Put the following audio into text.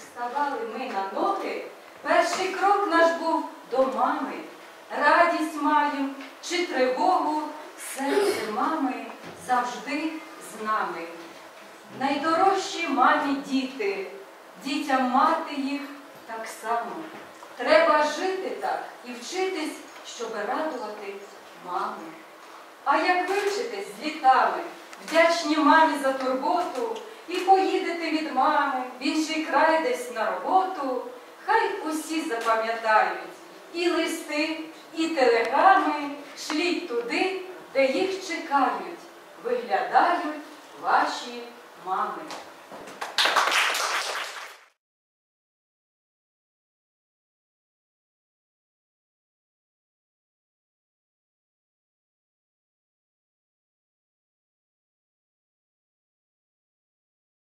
ставали ми на ноги, перший крок наш був до мами. Радість маю чи тривогу, серце мами завжди з нами. Найдорожчі мамі діти, дітям мати їх так само. Треба жити так і вчитись, щоб радувати мами. А як вивчитись з літами, вдячні мамі за турботу, і поїдете від мами в інший край десь на роботу, хай усі запам'ятають і листи, і телеграми шліть туди, де їх чекають, виглядають ваші мами.